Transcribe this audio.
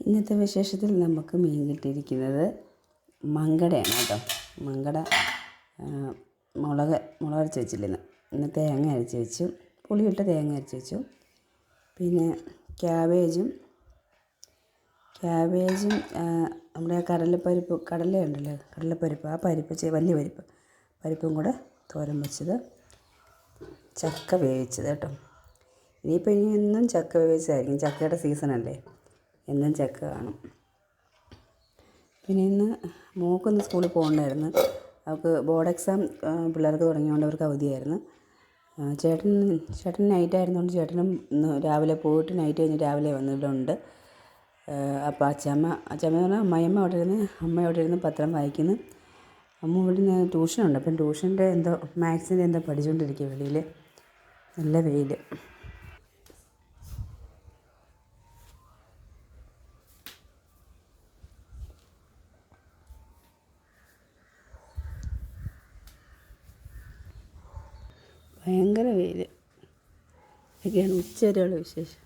ഇന്നത്തെ വിശേഷത്തിൽ നമുക്ക് മീൻ കിട്ടിയിരിക്കുന്നത് മങ്കടയാണ് കേട്ടോ. മങ്കട മുളക് മുളക് അരച്ച് വെച്ചില്ലെന്ന് ഇന്ന് തേങ്ങ അരച്ച് വെച്ചു. പുളിയിട്ട തേങ്ങ അരച്ച് വെച്ചു. പിന്നെ ക്യാബേജും ക്യാബേജും നമ്മുടെ കടലപ്പരിപ്പ് കടലയുണ്ടല്ലോ കടലപ്പരിപ്പ് ആ പരിപ്പ് വലിയ പരിപ്പ് പരിപ്പും കൂടെ തോരൻ വെച്ചത്. ചക്ക വേവിച്ചത് കേട്ടോ. ഇനിയിപ്പോൾ ഇനി എന്നും ചക്ക വേവിച്ചതായിരിക്കും. ചക്കയുടെ സീസണല്ലേ. എന്നും ചക്ക കാണും. പിന്നെ ഇന്ന് മോക്കൊന്ന് സ്കൂളിൽ പോകണ്ടായിരുന്നു. അവൾക്ക് ബോർഡ് എക്സാം പിള്ളേർക്ക് തുടങ്ങിയതുകൊണ്ട് അവർക്ക് അവധിയായിരുന്നു. ചേട്ടൻ ചേട്ടൻ നൈറ്റ് ആയിരുന്നുകൊണ്ട് ചേട്ടനും രാവിലെ പോയിട്ട് നൈറ്റ് കഴിഞ്ഞ് രാവിലെ വന്നിട്ടുണ്ട് അപ്പോൾ അച്ചമ്മ അച്ചമ്മ എന്ന് പറഞ്ഞാൽ അമ്മയമ്മ അവിടെ ഇരുന്ന് അമ്മ അവിടെ ഇരുന്ന് പത്രം വായിക്കുന്നു. അമ്മ ഇവിടെ നിന്ന് ട്യൂഷനുണ്ട് അപ്പം ട്യൂഷന്റെ എന്തോ മാത്സിന്റെ എന്തോ പഠിച്ചുകൊണ്ടിരിക്കുക വെളിയിൽ നല്ല വെയിൽ ഭയങ്കര വെയിൽ ഇതൊക്കെയാണ് ഉച്ചവരെയുള്ള വിശേഷം.